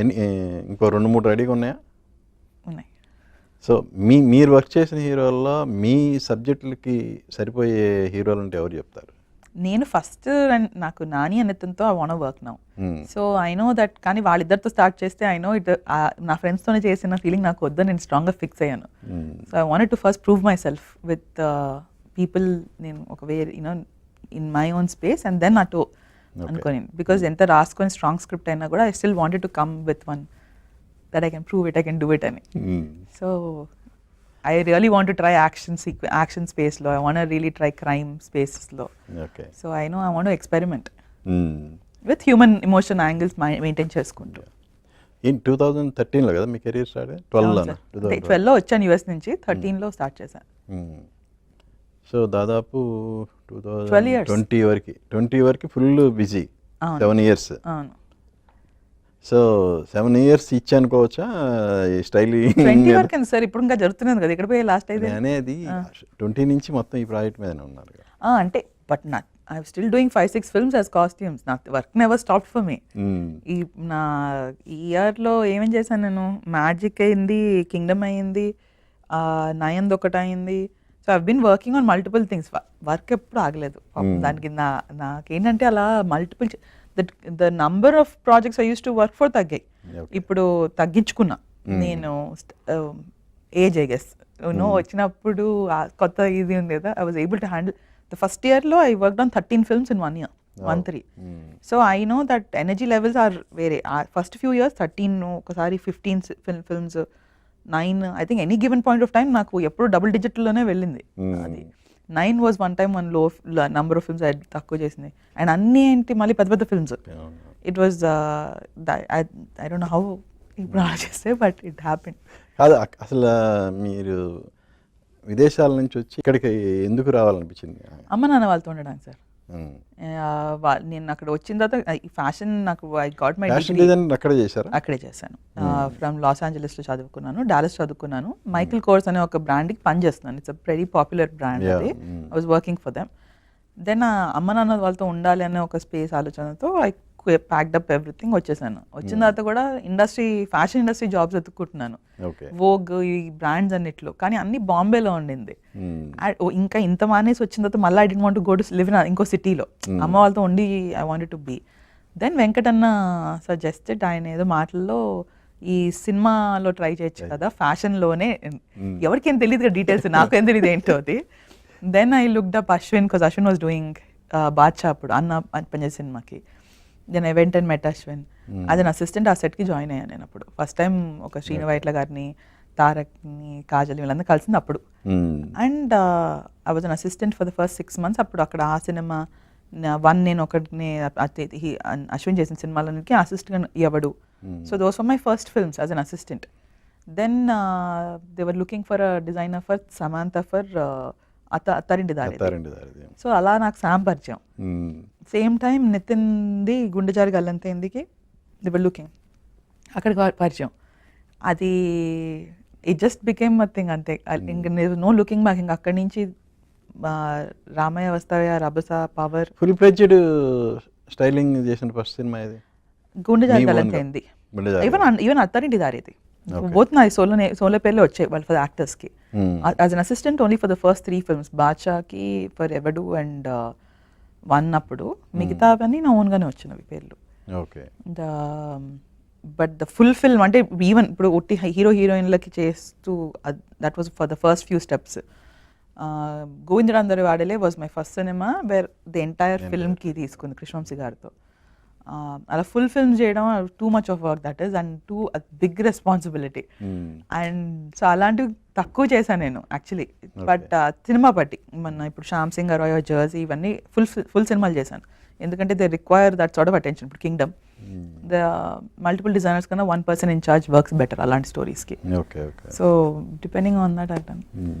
ఎన్ని ఇంకో రెండు మూడు రెడీగా ఉన్నాయా? ఉన్నాయి. సో మీ మీరు వర్క్ చేసిన హీరోల్లో మీ సబ్జెక్టులకి సరిపోయే హీరోలు అంటే ఎవరు చెప్తారు? నేను ఫస్ట్ నాకు Nani అనితంతో I want work now. So I know that కానీ వాళ్ళిద్దరితో స్టార్ట్ చేస్తే ఐ నో ఇట్ నా ఫ్రెండ్స్తోనే చేసిన ఫీలింగ్ నాకు వద్దని నేను స్ట్రాంగ్గా ఫిక్స్ అయ్యాను. So I wanted to first prove myself with people నేను ఒక way you know in my own space and then అటు అనుకొని. బికాజ్ ఎంత రాసుకొని స్ట్రాంగ్ స్క్రిప్ట్ అయినా కూడా I still wanted to come with one that I can prove it I can do it అని Hmm. So I really want to try action sequence action స్పేస్లో I want really try crime స్పేసెస్లో so I know I want experiment Hmm. With human emotion angles maintain చేసుకుంటూ. In two thousand థర్టీన్లో కదా మీ career start ట్వెల్వ్లోనా two thousand ట్వెల్వ్లో వచ్చాను US నుంచి. థర్టీన్లో స్టార్ట్ చేశాను సో దాదాపు టూ 12 థౌజండ్. ట్వంటీ వరకు ట్వంటీ వరకు full busy. Seven years so seven years ఇచ్చి అనుకోవచ్చా ఈ స్టైల్ ట్వంటీ వరకు అండి సార్ ఇప్పుడు ఇంకా జరుగుతున్నది కదా ఇక్కడ పోయి లాస్ట్ అయితే అనేది ట్వంటీ నుంచి మొత్తం ఈ ప్రాజెక్ట్ మీదనే ఉన్నారు అంటే బట్ నా I still doing five six films as costumes నా work never stop for me. ఈ నా ఇయర్లో ఏమేం చేశాను నేను? మ్యాజిక్ అయింది కింగ్డమ్ అయింది నయంద్ ఒకటి అయింది so I been working on multiple things work ఎప్పుడు ఆగలేదు. పాపం దానికి నా నాకేంటంటే అలా multiple that the number of projects I use to work for తగ్గాయి. ఇప్పుడు తగ్గించుకున్నా. నేను ఏజ్ ఐ గెస్ నో వచ్చినప్పుడు కొత్త ఇది ఉంది కదా I was able to handle the first ఇయర్లో I work on thirteen films in one year one three Hmm. So I know that energy levels are వేరే. ఫస్ట్ ఫ్యూ ఇయర్స్ థర్టీన్ ఒకసారి fifteen films nine I think any given point of time నాకు ఎప్పుడు double డిజిట్లోనే వెళ్ళింది Hmm. అది nine was one time వన్లో number of films తక్కువ చేసింది అండ్ అన్నీ ఏంటి మళ్ళీ పెద్ద పెద్ద films. It was I don't how ఇప్పుడు ఆలోచిస్తే బట్ ఇట్ హ్యాపెన్ కాదు అసలు మీరు విదేశాల నుంచి వచ్చి ఇక్కడికి ఎందుకు రావాలనిపించింది అమ్మ నాన్న వాళ్ళతో ఉండడానికి సార్. నేను అక్కడ వచ్చిన తర్వాత ఫ్యాషన్ నాకు ఐ గాట్ మై అక్కడ చేశారా? అక్కడే చేశాను. ఫ్రమ్ లాస్ ఏంజలస్లో చదువుకున్నాను డాలస్ చదువుకున్నాను. మైకిల్ కోర్స్ అనే ఒక బ్రాండ్కి పనిచేస్తున్నాను ఇట్స్ వెరీ పాపులర్ బ్రాండ్ అది. I was working for them then అమ్మ నాన్న వాళ్ళతో ఉండాలి అనే ఒక స్పేస్ ఆలోచనతో ఐ ప్యాక్డ్ అప్ ఎవ్రీథింగ్ వచ్చేసాను. వచ్చిన తర్వాత కూడా ఇండస్ట్రీ ఫ్యాషన్ ఇండస్ట్రీ జాబ్స్ వెతుక్కుంటున్నాను. వోగ్ ఈ బ్రాండ్స్ అన్నిట్లో. కానీ అన్ని బాంబేలో ఉండింది. Hmm. ఇంకా ఇంత మానేసి వచ్చిన తర్వాత మళ్ళీ I didn't want go to live in ఇంకో సిటీలో అమ్మ వాళ్ళతో ఉండి I wanted to be then Venkatanna suggested ఆయన ఏదో మాటల్లో ఈ సినిమాలో ట్రై చేయొచ్చు కదా ఫ్యాషన్లోనే ఎవరికి ఏం తెలియదు కదా డీటెయిల్స్ నాకు ఏం తెలియదు ఏంటో అది. Then I looked up Ashwin because Ashwin was doing Baadshah అప్పుడు అన్న పనిచేసే సినిమాకి. Then I went and met Ashwin అది నా అసిస్టెంట్ ఆ సెట్కి జాయిన్ అయ్యాను నేను అప్పుడు. ఫస్ట్ టైం ఒక శ్రీను వైట్ల గారిని తారక్ని కాజల్ వీళ్ళందరూ కలిసింది అప్పుడు. And I was an assistant for the first six months అప్పుడు అక్కడ ఆ సినిమా వన్ నేను ఒకటిని అశ్విన్ చేసిన సినిమాలకి అసిస్టెంట్ ఎవడు. So those for my first films as an assistant then they were looking for designer for Samantha for Atta Attarinti Dari so అలా నాకు శామ్ పరిచయం. సేమ్ టైం నితిన్ది గుండెజారి గల్లంతైందికి ది వర్ లుకింగ్ అక్కడికి ప- పరిచయం. అది it just became a thing అంతే. ఇంక నో లుకింగ్ బ్యాక్ ఇంక అక్కడి నుంచి Ramayya Vasthavayya Rabhasa power. Full fledged styling చేసిన ఫస్ట్ సినిమా ఇది. గుండెజారి మీ own గా? గల్లంతైంది గుండెజారి. ఈవెన్ ఈవెన్ అత్తారింటి దారి ఇది. బోత్ నా సోలో సోలో పేర్లే వచ్చాయి వాళ్ళు ఫర్ యాక్టర్స్కి. Hmm. As an assistant only for the first three films బాచాకి for Yevadu and one అప్పుడు మిగతావన్నీ నా ఓన్గానే వచ్చినవి పేర్లు. Okay. The but the full film అంటే ఈవెన్ ఇప్పుడు ఒట్టి హీరో హీరోయిన్లకి చేస్తూ that was for the first few steps. గోవిందరాందరి వాడలే was my first cinema where the entire ఫిల్మ్కి తీసుకుంది కృష్ణవంశీ గారితో. అలా ఫుల్ ఫిల్మ్ చేయడం too much of work that is and too big responsibility. And so అలాంటివి తక్కువ చేశాను నేను యాక్చువల్లీ బట్ సినిమా బట్టి మన ఇప్పుడు శ్యామ్ సింగ్ రాయ్ జర్సీ ఇవన్నీ ఫుల్ ఫుల్ సినిమాలు చేశాను. ఎందుకంటే they require that sort of attention ఇప్పుడు కింగ్డమ్ ద మల్టిపుల్ డిజైనర్స్ కన్నా one person in charge works better అలాంటి స్టోరీస్కి so depending on that Hmm.